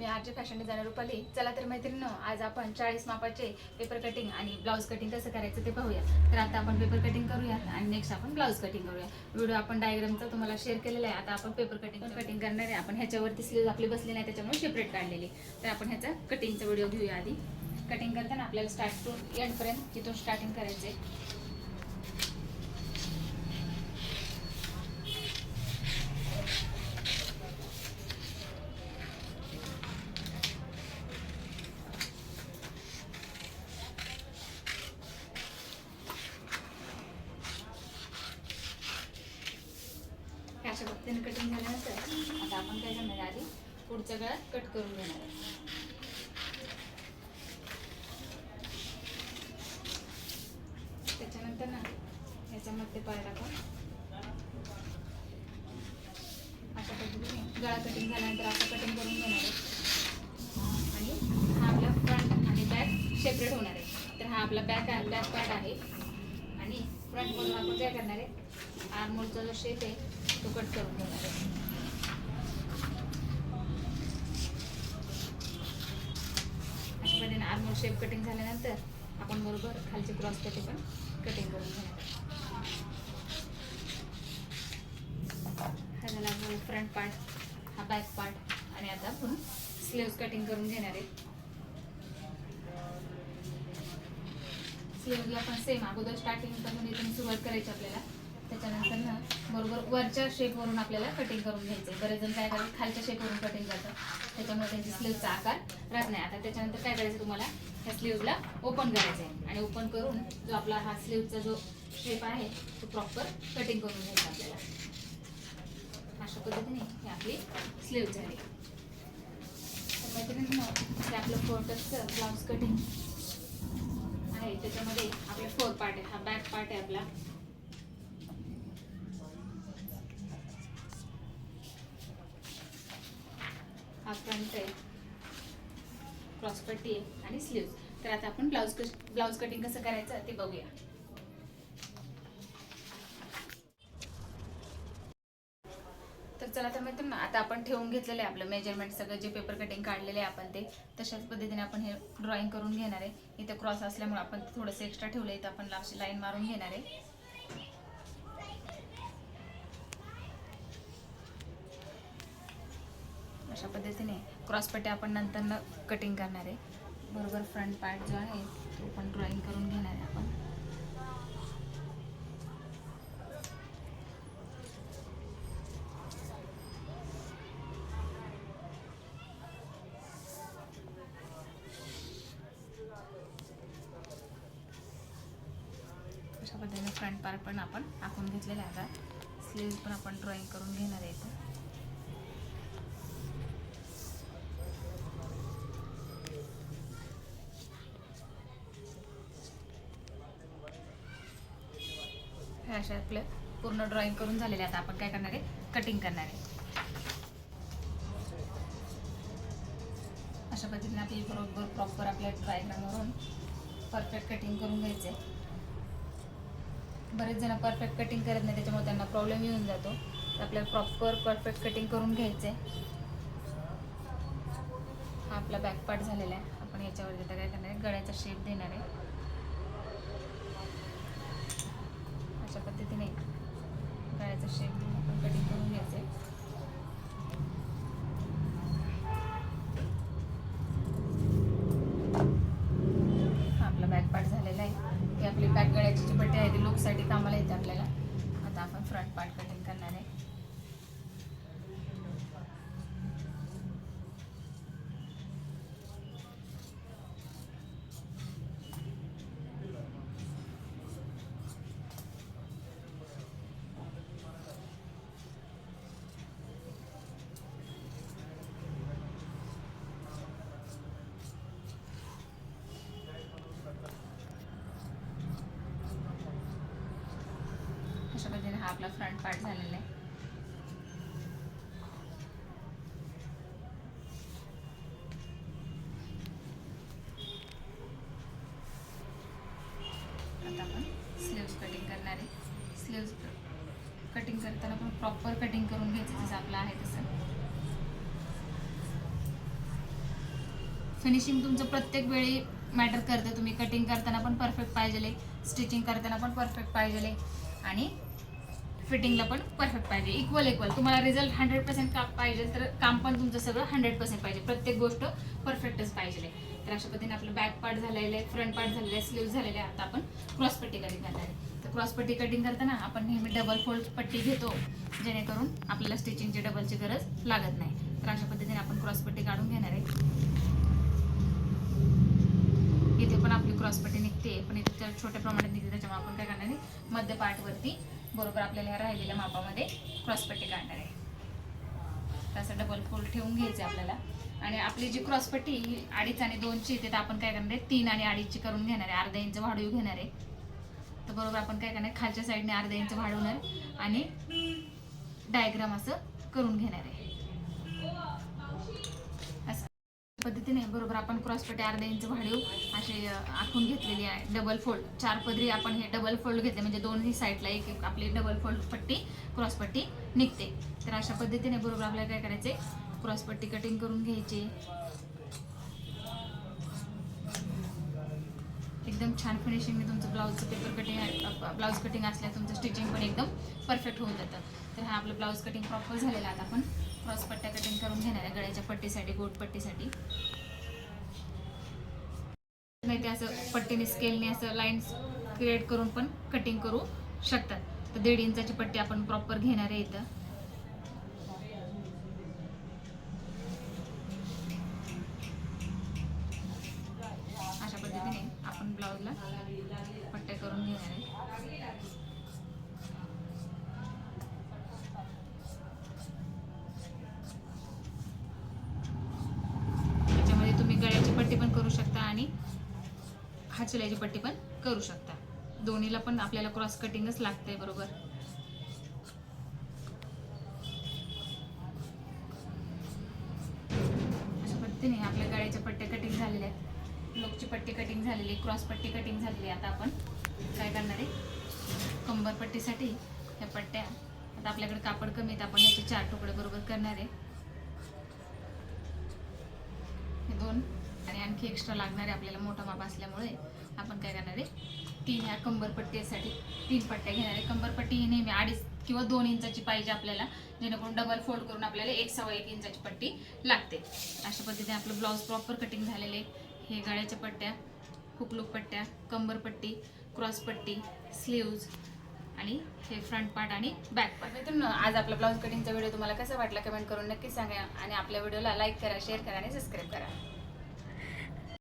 मी RJ fashion designer Rupali. चला तर मैत्रिणी आज आपण चाळीस मापाचे पेपर कटिंग आणि ब्लाऊज कटिंग कसं करायचं ते पाहूया. तर आता आपण पेपर कटिंग करूया आणि नेक्स्ट आपण ब्लाऊज कटिंग करूया. व्हिडिओ आपण डायग्रामचा तुम्हाला शेअर केलेला आहे. आता आपण पेपर कटिंग कटिंग करणार आहे. आपण ह्याच्यावरती स्लीज आपली बसली नाही त्याच्यामुळे सेपरेट काढलेली. तर आपण ह्याचा कटिंगचा व्हिडिओ घेऊया आधी. कटिंग करताना आपल्याला स्टार्ट टू एंडपर्यंत तिथून स्टार्टिंग करायचं आहे अशा पद्धतीने कटिंग झाल्यानंतर आता आपण काय करणार आधी पुढचा गळा कट करून घेणार आहे. त्याच्यानंतर ना याच्यामध्ये पाय टाकून अशा पद्धतीने गळा कटिंग झाल्यानंतर असं कटिंग करून घेणार आहे. आणि हा आपला फ्रंट आणि बॅक सेपरेट होणार आहे. तर हा आपला बॅक आहे बॅक पार्ट आहे. आणि फ्रंट मधून आपण काय करणार आहे आर्मोलचा जो शेप आहे तो कट करून घेणार आहे. अशा पद्धतीने आर्मोल शेप कटिंग झाल्यानंतर आपण बरोबर खालचे क्रॉस त्याचे पण कटिंग करून घेणार हा झाला फ्रंट पार्ट हा बॅक पार्ट आणि आता आपण स्लीव्स कटिंग करून घेणार आहे. स्लीव्हला पण सेम अगोदर स्टार्टिंगपासून इथून सुरुवात करायची आपल्याला. त्याच्यानंतर ना बरोबर वरच्या शेपवरून आपल्याला कटिंग करून घ्यायचं आहे बरेच जण काय करतात खालच्या शेपवरून कटिंग करतात. त्याच्यामुळे त्यांची स्लीवचा आकार राहत नाही. आता त्याच्यानंतर काय करायचं तुम्हाला? ह्या स्लीवला ओपन करायचं आहे आणि ओपन करून जो आपला हा स्लीवचा जो शेप आहे तो प्रॉपर कटिंग करून घ्यायचा आपल्याला. अशा पद्धतीने ही आपली स्लीव झाली. तर मैत्रिणींनो, आपलं फोटोचं ब्लाऊज कटिंग आहे. त्याच्यामध्ये आपला फोर पार्ट आहे हा बॅक पार्ट आहे आपला. फ्रंट आहे क्रॉस पट्टी आहे आणि स्लीव्ह तर आता आपण ब्लाऊज कश ब्लाऊज कटिंग कसं करायचं ते बघूया. तर चला तर मित्रांनो आता आपण ठेवून घेतलेलं आहे आपलं मेजरमेंट सगळं जे पेपर कटिंग काढलेले आहे आपण ते तशाच पद्धतीने आपण हे ड्रॉइंग करून घेणार आहे. इथे क्रॉस असल्यामुळे आपण थोडंसं एक्स्ट्रा ठेवलं इथं आपण लास्ट लाईन मारून घेणार आहे. अशा पद्धतीने क्रॉस पट्टी आपण नंतर कटिंग करणार आहे. बरोबर फ्रंट पार्ट जो आहे तो पण ड्रॉईंग करून घेणार आहे आपण. अशा पद्धतीने फ्रंट पार्ट पण आपण आखून घेतलेला आहे आता. पण आपण ड्रॉईंग करून घेणार आहे इथं. अशा आपलं पूर्ण ड्रॉइंग करून झालेले आता आपण काय करणार आहे? कटिंग करणार आहे. अशा पद्धतीने आपली बरोबर प्रॉपर आपल्या ड्रायग्रामवरून परफेक्ट कटिंग करून घ्यायचं. आहे बरेच जण परफेक्ट कटिंग करत नाही त्याच्यामुळे त्यांना प्रॉब्लेम येऊन जातो. तर आपल्याला प्रॉपर परफेक्ट कटिंग करून घ्यायचं. आहे हा आपला बॅक पार्ट झालेला आहे. आपण याच्यावरती आता काय करणार आहे? गळ्याचा शेप देणार आहे. अशा पद्धतीने गळ्याचा शेप देऊन आपण कटिंग करून घ्यायचे. हा आपला बॅक पार्ट झालेला आहे. ही आपली बॅक गळ्याची जी पट्टी आहे ती लुकसाठी कामाला येते आपल्याला. आता आपण फ्रंट पार्ट आपला फ्रंट पार्ट झालेला आहे. आता आपण स्लीव्स कटिंग करणार आहे. स्लीव्स कटिंग करताना पण प्रॉपर कटिंग करून घ्यायचं जसं आपलं आहे तसं. फिनिशिंग तुमचं प्रत्येक वेळी मॅटर करतं. तुम्ही कटिंग करताना पण परफेक्ट पाहिजे स्टिचिंग करताना पण परफेक्ट पाहिजे आणि फिटिंगला पण परफेक्ट पाहिजे. इक्वल इक्वल तुम्हाला रिझल्ट हंड्रेड पर्सेंट का पाहिजे तर काम पण तुमचं सगळं हंड्रेड पर्सेंट पाहिजे. प्रत्येक गोष्ट परफेक्टच पाहिजे. तर अशा पद्धतीने आपलं बॅक पार्ट झालेलं आहे फ्रंट पार्ट झालेलं आहे स्लीव्ह झालेले आहे. आता आपण क्रॉस पट्टी कटिंग करणार आहे. तर क्रॉस पट्टी कटिंग करताना आपण नेहमी डबल फोल्ड पट्टी घेतो जेणेकरून आपल्याला स्टिचिंगची डबलची गरज लागत नाही. तर अशा पद्धतीने आपण क्रॉस पट्टी काढून घेणार आहे. इथे पण आपली क्रॉस पट्टी निघते पण इथे त्या छोट्या प्रमाणात निघते त्याच्यामुळे आपण काय करणार आहे मध्य पार्टवरती बरोबर आपल्याला ह्या राहिलेल्या मापामध्ये क्रॉसपट्टी काढणार आहे. तसं असं डबल फोल्ड ठेवून घ्यायचं आहे आपल्याला. आणि आपली जी क्रॉसपट्टी ही अडीच आणि दोनची येते तर आपण काय करणार आहे? तीन आणि अडीचची करून घेणार आहे. अर्धा इंच वाढवू घेणार आहे. तर बरोबर आपण काय करणार खालच्या साईडने अर्धा इंच वाढवणार आणि डायग्राम असं करून घेणार आहे. पद्धतीने बरोबर आपण क्रॉस पट्टी अर्धा इंच वाढीव असे आखून घेतलेली आहे. डबल फोल्ड चार पदरी आपण हे डबल फोल्ड घेतले. म्हणजे दोन्ही साईडला एक एक आपली डबल फोल्ड पट्टी क्रॉस पट्टी निघते. तर अशा पद्धतीने बरोबर आपल्याला काय करायचे? क्रॉस पट्टी कटिंग करून घ्यायची. एकदम छान फिनिशिंगने तुमचं ब्लाऊजचं पेपर कटिंग ब्लाऊज कटिंग असल्या तुमचं स्टिचिंग पण एकदम परफेक्ट होऊन जातं. तर हा आपलं ब्लाऊज कटिंग प्रॉपर झालेलं आता आपण. क्रॉस पट्ट्या कटिंग करून घेणार आहे गळ्याच्या पट्टीसाठी गोट पट्टीसाठी. नाही ते असं पट्टीने स्केलने असं लाईन्स क्रिएट करून पण कटिंग करू शकतात. तर दीड इंचाची पट्टी आपण प्रॉपर घेणार आहे इथं. अशा पद्धतीने आपण ब्लाऊजला पट्ट्या करून घेणार आहे. हाचल्याची पट्टी पण करू शकता. दोन्हीला पण आपल्याला क्रॉस कटिंगच लागते बरोबर? अशा पद्धतीने आपल्या गळ्याच्या पट्ट्या कटिंग झालेल्या आहेत. लोकची पट्टी कटिंग झालेली आहे क्रॉस पट्टी कटिंग झालेली आहे. आता आपण काय करणार आहे? कंबरपट्टीसाठी ह्या पट्ट्या. आता आपल्याकडे कापड कमी आहेत आपण ह्याचे चार तुकडे बरोबर करणार आहे. हे दोन. आणखी एक्स्ट्रा लागणार आहे आपल्याला मोठा माप असल्यामुळे आपण काय करणार? आहे तीन ह्या कंबरपट्टीसाठी तीन पट्ट्या घेणार. आहे कंबरपट्टी ही नेहमी अडीच किंवा दोन इंचाची पाहिजे आपल्याला जेणेकरून डबल फोल्ड करून आपल्याला एक सव्वा एक इंचाची पट्टी लागते. अशा पद्धतीने आपलं ब्लाऊज प्रॉपर कटिंग झालेले हे गळ्याच्या पट्ट्या हुकलूक पट्ट्या कंबरपट्टी क्रॉसपट्टी स्लीव्ज आणि हे फ्रंट पार्ट आणि बॅक पार्ट मित्रांनो आज आपला ब्लाऊज कटिंगचा व्हिडिओ तुम्हाला कसा वाटला कमेंट करून नक्की सांगा. आणि आपल्या व्हिडिओला लाईक करा शेअर करा आणि सबस्क्राईब करा.